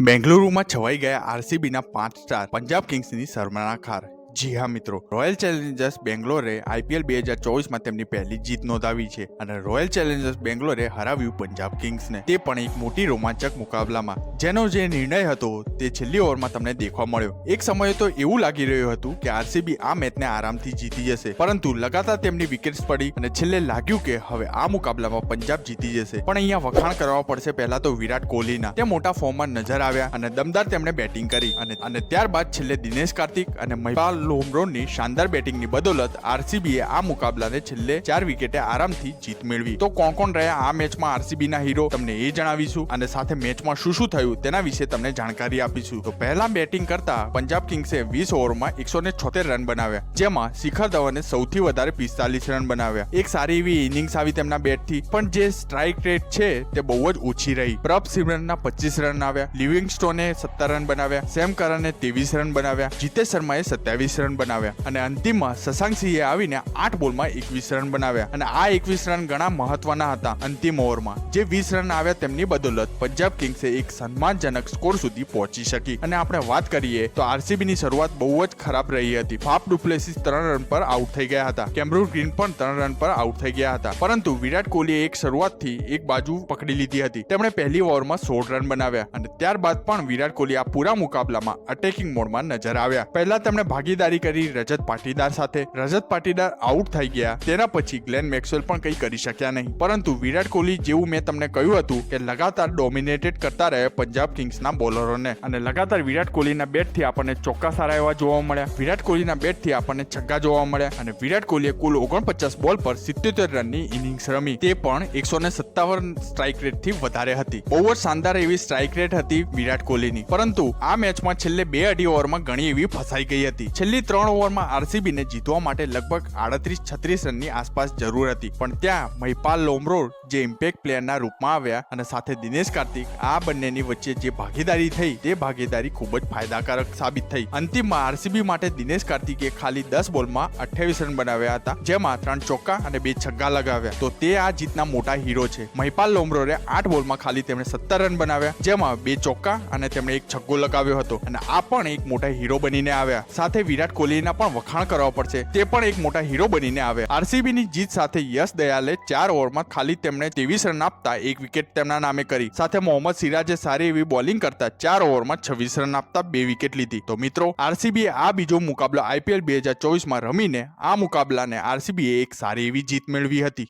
બેંગલુરુમાં છવાઈ ગયા આરસીબીના પાંચ સ્ટાર પંજાબ કિંગ્સની શર્મનાખાર જી હા, મિત્રો. રોયલ ચેલેન્જર્સ બેંગ્લોરે આઈપીએલ બે હજાર ચોવીસમાં તેમની પહેલી જીત નોંધાવી છે અને રોયલ ચેલેન્જર્સ બેંગ્લોરે હરાવ્યું પંજાબ કિંગ્સને. તે પણ એક મોટી રોમાંચક મુકાબલામાં. જેનો જે નિર્ણય હતો તે છેલ્લી ઓવરમાં તમને દેખવા મળ્યો. એક સમયે તો એવું લાગી રહ્યું હતું કે આરસીબી આ મેચને આરામથી જીતી જશે. પરંતુ લગાતાર તેમની વિકેટ્સ પડી અને છેલ્લે લાગ્યું કે હવે આ મુકાબલામાં પંજાબ જીતી જશે. પણ અહીંયા વખાણ કરવા પડશે પહેલા તો વિરાટ કોહલીના. તે મોટા ફોર્મમાં નજર આવ્યા અને દમદાર તેમણે બેટિંગ કરી અને ત્યારબાદ છેલ્લે દિનેશ કાર્તિક અને મહિપાલ લોમરોની શાનદાર બેટિંગની બદોલત આરસીબીએ આ મુકાબલાને છેલ્લે ચાર વિકેટે આરામથી જીત મેળવી. તો કોણ કોણ રહ્યા આ મેચમાં આરસીબીના હીરો તમને એ જણાવીશું અને સાથે મેચમાં શું શું થયું તેના વિશે તમને જાણકારી આપીશું. તો પહેલા બેટિંગ કરતા પંજાબ કિંગ્સે વીસ ઓવરમાં એકસો ને છોતેર રન બનાવ્યા, જેમાં શિખર ધવને સૌથી વધારે પિસ્તાલીસ રન બનાવ્યા. એક સારી એવી ઇનિંગ્સ આવી તેમના બેટથી પણ જે સ્ટ્રાઇક રેટ છે તે બહુ જ ઓછી રહી. પ્રભ સિમરનના પચીસ રન આવ્યા, લિવિંગસ્ટોને સત્તર રન બનાવ્યા, સેમ કરને ત્રેવીસ રન બનાવ્યા, જીતેશ શર્માએ સત્યાવીસ રન બનાવ્યા અને અંતિમમાં શશાંક સિંહે આવીને આઠ બોલમાં એકવીસ રન બનાવ્યા અને આ એકવીસ રન ઘણા મહત્વના હતા અંતિમ ઓવરમાં. જે વીસ રન આવ્યા તેમની બદોલત પંજાબ કિંગ્સે એક સન્માનજનક સ્કોર સુધી પહોંચી શકી. અને આપણે વાત કરીએ તો આરસીબીની શરૂઆત બહુ જ ખરાબ રહી હતી. ફાફ ડુપ્લેસી ત્રણ રન પર આઉટ થઈ ગયા હતા. કેમરૂન ગ્રીન પણ ત્રણ રન પર આઉટ થઈ ગયા હતા. પરંતુ વિરાટ કોહલીએ એક શરૂઆતથી એક બાજુ પકડી લીધી હતી. તેમણે પહેલી ઓવરમાં સોળ રન બનાવ્યા અને ત્યારબાદ પણ વિરાટ કોહલી આ પૂરા મુકાબલામાં અટેકિંગ મોડમાં નજર આવ્યા. પહેલા તેમણે ભાગીદારી કરી રજત પાટીદાર સાથે. રજત પાટીદાર આઉટ થઈ ગયા. તેના પછી ગ્લેન મેક્સવેલ પણ કંઈ કરી શક્યા નહીં. પરંતુ વિરાટ કોહલી જેવું મેં તમને કહ્યું હતું કે લગાતાર ડોમિનેટેડ કરતા રહ્યા પંજાબ કિંગ્સના બોલરોને. અને લગાતાર વિરાટ કોહલીના બેટથી આપણને ચોક્કા સારા એવા જોવા મળ્યા. વિરાટ કોહલીના બેટથી આપણને છગ્ગા જોવા મળ્યા. અને વિરાટ કોહલીએ કુલ ઓગણપચાસ બોલ પર સિત્યોતેર રનની ઇનિંગ્સ રમી. તે પણ એકસો ને સત્તાવન સ્ટ્રાઇક રેટથી વધારે હતી. ઓવર શાનદાર એવી સ્ટ્રાઇક રેટ હતી વિરાટ કોહલીની. પરંતુ આ મેચમાં છેલ્લે બે અઢી ઓવરમાં ઘણી એવી ફસાઈ ગઈ હતી. છેલ્લી ત્રણ ઓવરમાં આરસીબીને જીતવા માટે લગભગ આડત્રીસ, છત્રીસ રનની આસપાસ જરૂર હતી. પણ ત્યાં મહિપાલ લોમરો જે ઇમ્પેક્ટ પ્લેયરના રૂપમાં આવ્યા અને સાથે દિનેશ કાર્તિક, આ બંનેની વચ્ચે જે ભાગીદારી થઈ, તે ભાગીદારી ખૂબ જ ફાયદાકારક સાબિત થઈ. અંતિમમાં આરસીબી માટે દિનેશ કાર્તિકે ખાલી દસ બોલમાં અઠ્યાવીસ રન બનાવ્યા હતા, જેમાં ત્રણ ચોક્કા અને બે છગ્ગા લગાવ્યા. તો તે આ જીતના મોટા હીરો છે. મહિપાલ લોમરોરે આઠ બોલમાં ખાલી તેમણે સત્તર રન બનાવ્યા, જેમાં બે ચોક્કા અને તેમણે એક છગ્ગો લગાવ્યો હતો. અને આ પણ એક મોટા હીરો બનીને આવ્યા. સાથે વિરાટ કોહલીના પણ વખાણ કરવા પડશે. તે પણ એક મોટા હીરો બનીને આવે. આરસીબી ની જીત સાથે યશ દયાલે ચાર ઓવરમાં ખાલી તેમણે ત્રેવીસ રન આપતા એક વિકેટ તેમના નામે કરી. સાથે મોહમ્મદ સિરાજે સારી એવી બોલિંગ કરતા ચાર ઓવરમાં છવ્વીસ રન આપતા બે વિકેટ લીધી. તો મિત્રો આરસીબી આ બીજો મુકાબલો આઈપીએલ બે હજાર ચોવીસમાં રમીને આ મુકાબલાને આરસીબીએ એક સારી એવી જીત મેળવી હતી.